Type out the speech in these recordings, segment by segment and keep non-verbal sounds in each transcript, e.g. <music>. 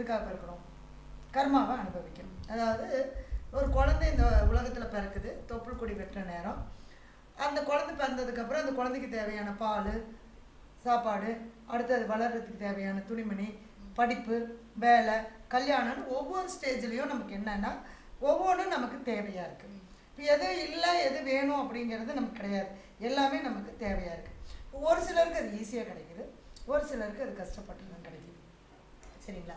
எதுக்காக பிறக்கிறோம்? கர்மாவை அனுபவிக்கும் அதாவது ஒரு குழந்தை இந்த உலகத்தில் பிறக்குது தொப்புள் கொடி வெட்டுற நேரம். அந்த குழந்தை பிறந்ததுக்கப்புறம் அந்த குழந்தைக்கு தேவையான பால் சாப்பாடு அடுத்து அது வளர்கிறதுக்கு தேவையான துணிமணி படிப்பு வேலை கல்யாணம்னு ஒவ்வொரு ஸ்டேஜ்லேயும் நமக்கு என்னென்னா ஒவ்வொன்றும் நமக்கு தேவையாக இருக்குது இப்போ எது இல்லை எது வேணும் அப்படிங்கிறது நமக்கு கிடையாது. எல்லாமே நமக்கு தேவையாக இருக்குது ஒரு சிலருக்கு அது ஈஸியாக கிடைக்கிது. ஒரு சிலருக்கு அது கஷ்டப்பட்டு தான் கிடைக்கிது. சரிங்களா?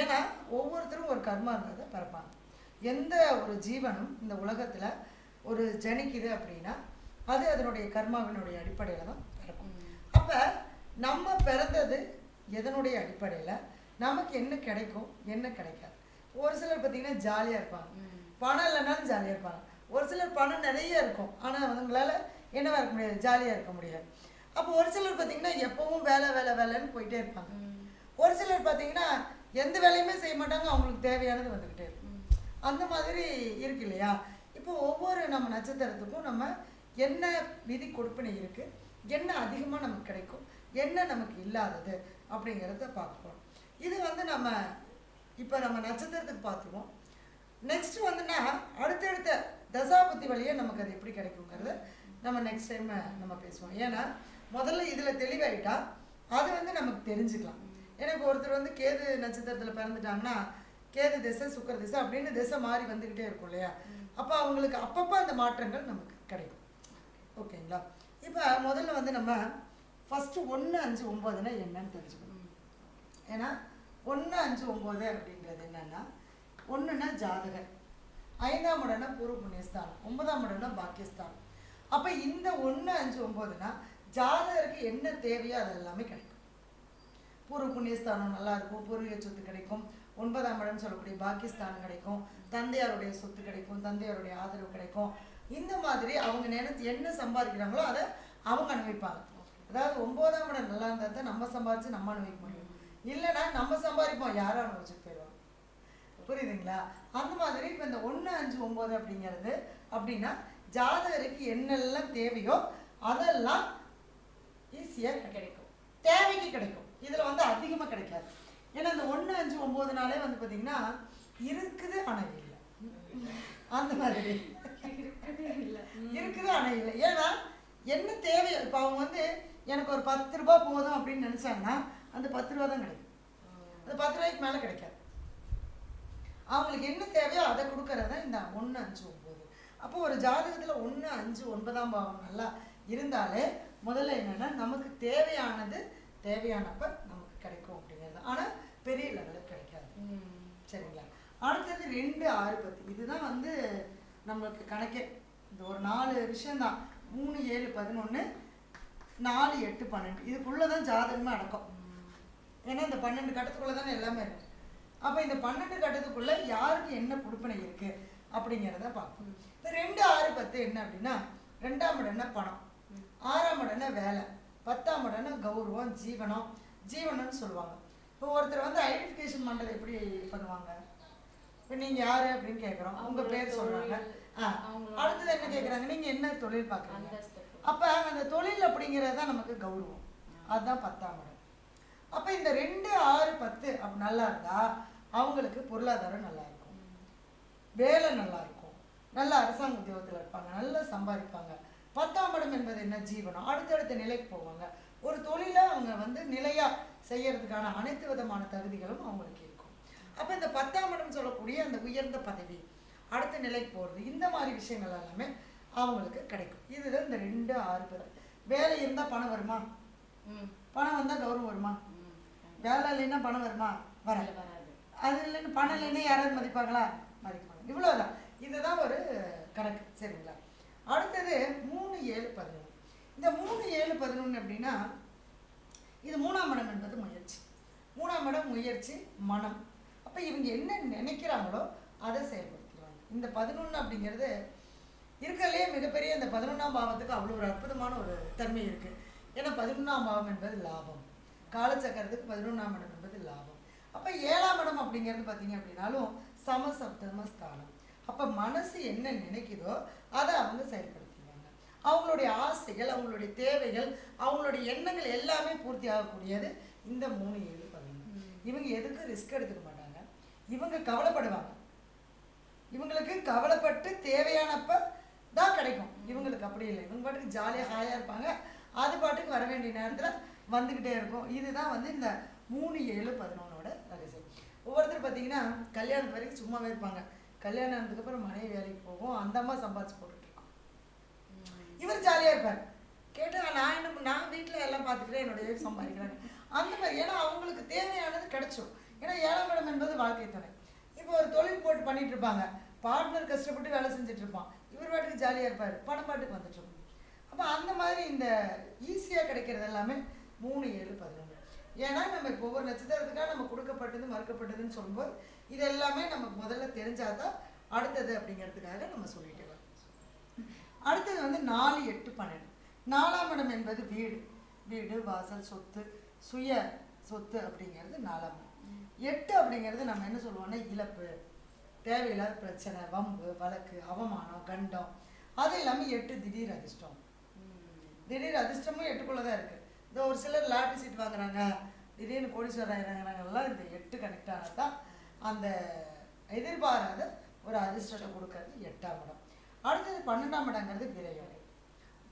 ஏன்னா ஒவ்வொருத்தரும் ஒரு கர்மா இருந்ததை பிறப்பாங்க எந்த ஒரு ஜீவனும் இந்த உலகத்தில் ஒரு ஜனிக்குது அப்படின்னா அது அதனுடைய கர்மாவினுடைய அடிப்படையில் தான் பிறக்கும். அப்போ நம்ம பிறந்தது எதனுடைய அடிப்படையில்? நமக்கு என்ன கிடைக்கும்? என்ன கிடைக்காது? ஒரு சிலர் பார்த்தீங்கன்னா ஜாலியாக இருப்பாங்க. பணம் இல்லைனாலும் ஜாலியாக இருப்பாங்க. ஒரு சிலர் பணம் நிறைய இருக்கும். ஆனால் அவங்களால என்னவா இருக்க முடியாது? ஜாலியாக இருக்க முடியாது. அப்போ ஒரு சிலர் பார்த்தீங்கன்னா எப்பவும் வேலை வேலை வேலைன்னு போயிட்டே இருப்பாங்க. ஒரு சிலர் பார்த்தீங்கன்னா எந்த வேலையுமே செய்ய மாட்டாங்க அவங்களுக்கு தேவையானது வந்துக்கிட்டே இருக்கும் அந்த மாதிரி இருக்கு இல்லையா? இப்போ ஒவ்வொரு நம்ம நட்சத்திரத்துக்கும் நம்ம என்ன விதி கொடுப்பினை இருக்கு என்ன அதிகமாக நமக்கு கிடைக்கும் என்ன நமக்கு இல்லாதது அப்படிங்கிறத பார்ப்போம் இது வந்து நம்ம இப்போ நம்ம நட்சத்திரத்துக்கு பார்த்துருவோம் நெக்ஸ்ட் வந்துன்னா அடுத்தடுத்த தசாபுத்தி வழியே நமக்கு அது எப்படி கிடைக்குங்கிறத நம்ம நெக்ஸ்ட் டைம் நம்ம பேசுவோம். ஏன்னா முதல்ல இதில் தெளிவாயிட்டா அது வந்து நமக்கு தெரிஞ்சுக்கலாம். ஏன்னா இப்போ ஒருத்தர் வந்து கேது நட்சத்திரத்தில் பிறந்துட்டாங்கன்னா கேது திசை சுக்கர திசை அப்படின்னு திசை மாறி வந்துக்கிட்டே இருக்கும் இல்லையா? அப்போ அவங்களுக்கு அப்பப்போ அந்த மாற்றங்கள் நமக்கு கிடைக்கும். ஓகேங்களா? இப்போ முதல்ல வந்து நம்ம ஃபஸ்ட்டு ஒன்று அஞ்சு ஒம்போதுனா என்னன்னு தெரிஞ்சுக்கணும். ஏன்னா ஒன்று அஞ்சு ஒம்பது அப்படின்றது என்னன்னா ஒன்றுனா ஜாதகர். ஐந்தாம் இடம்னா பூர்வ புண்ணியஸ்தானம். ஒன்பதாம் இடம்னா பாக்கியஸ்தானம். அப்போ இந்த ஒன்று அஞ்சு ஒம்போதுனா ஜாதகருக்கு என்ன தேவையோ அது எல்லாமே கிடைக்கும். பூர்வ புண்ணியஸ்தானம் நல்லா இருக்கும் பூர்வீக சொத்து கிடைக்கும். ஒன்பதாம் இடம் சொல்லக்கூடிய பாக்கியஸ்தானம் கிடைக்கும். தந்தையாருடைய சொத்து கிடைக்கும் தந்தையாருடைய ஆதரவு கிடைக்கும். இந்த மாதிரி அவங்க நினைத்து என்ன சம்பாதிக்கிறாங்களோ அதை அவங்க அனுபவிப்பாங்க. அதாவது ஒன்பதாம் இடம் நல்லா இருந்தால் தான் நம்ம சம்பாதிச்சு நம்ம அனுபவிக்க முடியும். இல்லைன்னா நம்ம சம்பாதிப்போம் யாரும் அனுபவிச்சுட்டு போயிடுவாங்க. புரியுதுங்களா? அந்த மாதிரி இப்போ இந்த ஒன்று அஞ்சு ஒம்பது அப்படிங்கிறது அப்படின்னா ஜாதகருக்கு என்னெல்லாம் தேவையோ அதெல்லாம் ஈஸியாக கிடைக்கும். தேவைக்கு கிடைக்கும். இதில் வந்து அதிகமாக கிடைக்காது. ஏன்னா இந்த ஒன்று அஞ்சு ஒம்பது நாளே வந்து பார்த்தீங்கன்னா இருக்குது ஆனால் இல்லை அந்த மாதிரி. இருக்குது ஆனால் இல்லை ஏன்னா என்ன தேவையோ இப்போ அவங்க வந்து எனக்கு ஒரு பத்து ரூபா போதும் அப்படின்னு நினச்சாங்கன்னா அந்த பத்து ரூபா தான் கிடைக்கும். அந்த பத்து ரூபாய்க்கு மேலே கிடைக்காது. அவங்களுக்கு என்ன தேவையோ அதை கொடுக்கறது இந்த ஒன்று அஞ்சு ஒம்பது அப்போ ஒரு ஜாதகத்தில் ஒன்று அஞ்சு ஒன்பதாம் பாவம் நல்லா இருந்தாலே முதல்ல என்னன்னா நமக்கு தேவையானது தேவையானப்ப நமக்கு கிடைக்கும் அப்படிங்கிறது. ஆனால் பெரிய லெவலில் கிடைக்காது. சரிங்களா? அடுத்தது ரெண்டு ஆறு பத்து இதுதான் வந்து நம்மளுக்கு கணக்கே. இந்த ஒரு நாலு விஷயம்தான். மூணு ஏழு பதினொன்று நாலு எட்டு பன்னெண்டு. இதுக்குள்ளே தான் ஜாதகமே அடக்கம். ஏன்னா இந்த பன்னெண்டு கட்டத்துக்குள்ளே தானே எல்லாமே இருக்கு. அப்போ இந்த பன்னெண்டு கட்டத்துக்குள்ளே யாருக்கு என்ன கொடுப்பனை இருக்கு அப்படிங்கிறத பார்ப்போம். இந்த ரெண்டு ஆறு பத்து என்ன அப்படின்னா ரெண்டாம் இடம்னா பணம்? ஆறாம் இடம்னா வேலை? பத்தாம் இடம்னா கௌரவம் ஜீவனம் ஜீவனம்னு சொல்லுவாங்க. இப்போ ஒருத்தர் வந்து ஐடென்டிஃபிகேஷன் பண்ணுறது எப்படி பண்ணுவாங்க? இப்போ நீங்கள் யார் அப்படின்னு கேட்குறோம் உங்கள் பேர் சொல்கிறாங்க ஆ அடுத்தது என்ன கேட்குறாங்க நீங்கள் என்ன தொழில் பார்க்குறீங்க அப்போ அந்த தொழில் அப்படிங்கிறது தான் நமக்கு கௌரவம். அதுதான் பத்தாம் இடம். அப்போ இந்த ரெண்டு ஆறு பத்து அப்படி நல்லா இருந்தா அவங்களுக்கு பொருளாதாரம் நல்லா இருக்கும். வேலை நல்லா இருக்கும். நல்ல அரசாங்க உத்தியோகத்தில் இருப்பாங்க. நல்லா சம்பாதிப்பாங்க. பத்தாம் இடம் என்பது என்ன ஜீவனம்? அடுத்தடுத்த நிலைக்கு போவாங்க. ஒரு தொழிலை அவங்க வந்து நிலையா செய்யறதுக்கான அனைத்து விதமான தகுதிகளும் அவங்களுக்கு இருக்கும். அப்போ இந்த பத்தாம் இடம் சொல்லக்கூடிய அந்த உயர்ந்த பதவி அடுத்த நிலைக்கு போகிறது இந்த மாதிரி விஷயங்கள் எல்லாமே அவங்களுக்கு கிடைக்கும். இதுதான் இந்த ரெண்டு ஆறு பேர். வேலை இருந்தால் பணம் வருமா? பணம் வந்தால் கௌரவம் வருமா? வேலை இல்லைன்னா பணம் வருமா? வராது. அது இல்லைன்னு பணம் இல்லைன்னா யாராவது மதிப்பாங்களா? மதிப்பாங்க இவ்வளோதான் இதுதான் ஒரு கணக்கு சரிங்களா? அடுத்தது மூணு ஏழு பதினொன்று இந்த மூணு ஏழு பதினொன்று அப்படின்னா இது மூணாம் இடம் என்பது முயற்சி. மூணாம் இடம் முயற்சி மனம். அப்போ இவங்க என்ன நினைக்கிறாங்களோ அதை செயல்படுத்துவாங்க இந்த பதினொன்று அப்படிங்கிறது இருக்கிறதுலே மிகப்பெரிய இந்த பதினொன்றாம் பாவத்துக்கு அவ்வளோ ஒரு அற்புதமான ஒரு தன்மை இருக்குது ஏன்னா பதினொன்றாம் பாவம் என்பது லாபம். காலச்சக்கரத்துக்கு பதினொன்றாம் இடம் என்பது லாபம். அப்போ ஏழாம் இடம் அப்படிங்கிறது பார்த்தீங்க அப்படின்னாலும் சமசப்தம ஸ்தானம் அப்போ மனசு என்ன நினைக்குதோ அதை அவங்க செயல்படுத்திடுவாங்க அவங்களுடைய ஆசைகள் அவங்களுடைய தேவைகள் அவங்களுடைய எண்ணங்கள் எல்லாமே பூர்த்தி ஆகக்கூடியது இந்த மூணு ஏழு பதினொன்று இவங்க எதுக்கும் ரிஸ்க் எடுத்துக்க மாட்டாங்க? இவங்க கவலைப்படுவாங்க. இவங்களுக்கு கவலைப்பட்டு தேவையானப்ப தான் கிடைக்கும். இவங்களுக்கு அப்படி இல்லை. இவங்க பாட்டுக்கு ஜாலியாக ஹாயாக இருப்பாங்க. அது பாட்டுக்கு வர வேண்டிய நேரத்தில் வந்துக்கிட்டே இருக்கும். இதுதான் வந்து இந்த மூணு ஏழு பதினொன்னோட ரகசியம். ஒவ்வொருத்தர் பார்த்தீங்கன்னா கல்யாணத்து வரைக்கும் சும்மாவே இருப்பாங்க. கல்யாணம் ஆனதுக்கப்புறம் மனைவி வேலைக்கு போகும் அந்த அம்மா சம்பாதிச்சு போட்டுட்டுருக்கான் இவர் ஜாலியாக இருப்பார். கேட்டால் நான் என்ன நான் வீட்டில் எல்லாம் பார்த்துக்கிறேன் என்னுடைய wife சம்பாதிக்கிறாங்க. அந்த மாதிரி ஏன்னா அவங்களுக்கு தேவையானது கிடைச்சும் ஏன்னா ஏழாம் இடம் என்பது வாழ்க்கை துணை. இப்போ ஒரு தொழில் போட்டு பண்ணிட்டு இருப்பாங்க. பார்ட்னர் கஷ்டப்பட்டு வேலை செஞ்சுட்டு இருப்பான். இவர் பாட்டுக்கு ஜாலியாக இருப்பார். பணம் பாட்டுக்கு வந்துட்டு அப்போ அந்த மாதிரி இந்த ஈஸியாக கிடைக்கிறது எல்லாமே மூணு ஏழு பதினொன்று. ஏன்னா நம்ம இப்போ ஒவ்வொரு நட்சத்திரத்துக்காக நம்ம கொடுக்கப்பட்டது மறுக்கப்பட்டதுன்னு சொல்லும்போது இது எல்லாமே நமக்கு முதல்ல தெரிஞ்சாதான் அடுத்தது அப்படிங்கிறதுக்காக நம்ம சொல்லிட்டு வரோம். அடுத்தது வந்து நாலு எட்டு பன்னெண்டு. நாலாம் இடம் என்பது வீடு. வீடு வாசல் சொத்து சுய சொத்து அப்படிங்கிறது நாலாம் இடம். எட்டு அப்படிங்கிறது நம்ம என்ன சொல்லுவோம்னா இழப்பு தேவையில்லாத பிரச்சனை வம்பு வழக்கு அவமானம் கண்டம். அது இல்லாமல் எட்டு திடீர் அதிர்ஷ்டம். திடீர் அதிர்ஷ்டமும் எட்டுக்குள்ளே தான் இருக்குது இந்த ஒரு சிலர் லாட்டரி சீட் வாங்குறாங்க. திடீர்னு கோடீஸ்வரர் ஆகிறாங்கிறாங்கலாம் இந்த எட்டு கனெக்ட் ஆனால் தான் அந்த எதிர்பாராத ஒரு அதிர்ஷ்டத்தை கொடுக்கறது எட்டாம் இடம். அடுத்தது பன்னெண்டாம் இடங்கிறது விரயம்.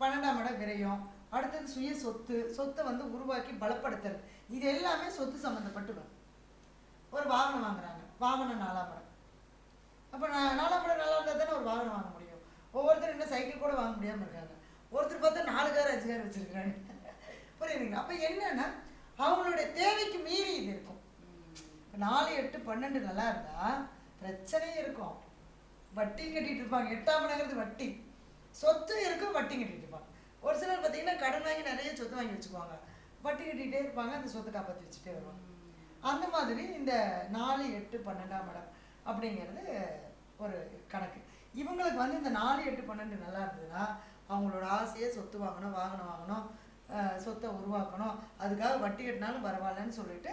பன்னெண்டாம் இடம் விரயம். அடுத்தது சுய சொத்து. சொத்தை வந்து உருவாக்கி பலப்படுத்துறது. இது எல்லாமே சொத்து சம்மந்தப்பட்டு வரும். ஒரு வாகனம் வாங்குறாங்க. வாகனம் நாலாம் இடம். அப்போ நான் நாலாம் இடம் நல்லா இருந்தால் தானே ஒரு வாகனம் வாங்க முடியும். ஒவ்வொருத்தரும் என்ன சைக்கிள் கூட வாங்க முடியாமல் இருக்காங்க. ஒருத்தர் பார்த்தா நாலு கார் அஞ்சு கார் வச்சுருக்காங்க புரியுதுங்களா? அப்போ என்னன்னா அவங்களுடைய தேவைக்கு மீறி இது இருக்கும். நாலு எட்டு பன்னெண்டு நல்லா இருந்தால் பிரச்சனையும் இருக்கும். வட்டி கட்டிகிட்டு இருப்பாங்க. எட்டாம் இடங்கிறது வட்டி. சொத்து இருக்கும் வட்டி கட்டிகிட்டு இருப்பாங்க. ஒரு சிலர் பார்த்தீங்கன்னா கடன் வாங்கி நிறைய சொத்து வாங்கி வச்சுக்குவாங்க. வட்டி கட்டிகிட்டே இருப்பாங்க அந்த சொத்தை காப்பாற்றி வச்சுட்டே வருவாங்க. அந்த மாதிரி இந்த நாலு எட்டு பன்னெண்டாம் இடம் அப்படிங்கிறது ஒரு கணக்கு. இவங்களுக்கு வந்து இந்த நாலு எட்டு பன்னெண்டு நல்லா இருந்ததுன்னா அவங்களோட ஆசையை சொத்து வாங்கணும் வாகனம் வாங்கணும் சொத்தை உருவாக்கணும். அதுக்காக வட்டி கட்டினாலும் பரவாயில்லன்னு சொல்லிட்டு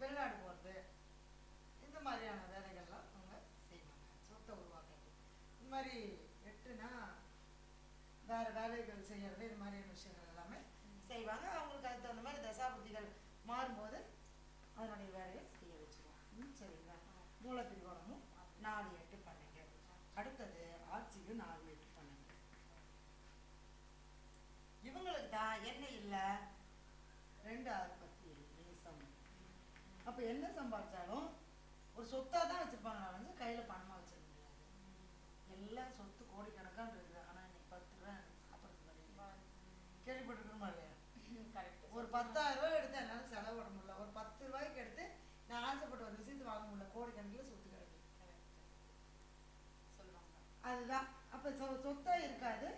வெளிநாடு போகிறது இந்த மாதிரியான வேலைகள்லாம் அவங்க செய்வாங்க. சொத்தை உருவாக்குறது. இந்த மாதிரி எட்டுனா வேற வேலைகள் செய்யறது இது மாதிரியான விஷயங்கள் எல்லாமே செய்வாங்க. அவங்களுக்கு அதுக்கு தகுந்த மாதிரி தசாபுத்திகள் மாறும்போது அதனுடைய வேலையை செய்ய வச்சிருவோம் ம், சரிங்களா? மூலத்திரிகோணமும் நாலு எட்டு பன்னெண்டு. அடுத்தது ஆட்சியும் நாலு எட்டு பன்னெண்டு. இவங்களுக்கு தான் என்ன இல்லை? ரெண்டு ஆறு. அப்போ என்ன சம்பாதிச்சாலும் ஒரு சொத்தாக தான் வச்சுருப்பாங்க. நான் வந்து கையில் பணமாக வச்சிருக்க முடியாது எல்லாம் சொத்து கோடிக்கணக்கான இருக்குது ஆனால் இன்னைக்கு பத்து ரூபா எனக்கு சாப்பிட்றதுக்கு வழி கேள்விப்பட்டிருக்கணுமா இல்லையா? <laughs> கரெக்ட் ஒரு பத்தாயிரம் ரூபாய் எடுத்து என்னால் செலவு விட முடியல. ஒரு பத்து ரூபாய்க்கு எடுத்து நான் ஆசைப்பட்ட ஒரு ரசீது வாங்க முடியல. கோடிக்கணக்கில் சொத்து கிடக்கு சொல்லுவாங்க. அதுதான். அப்போ சொ சொத்தா இருக்காது.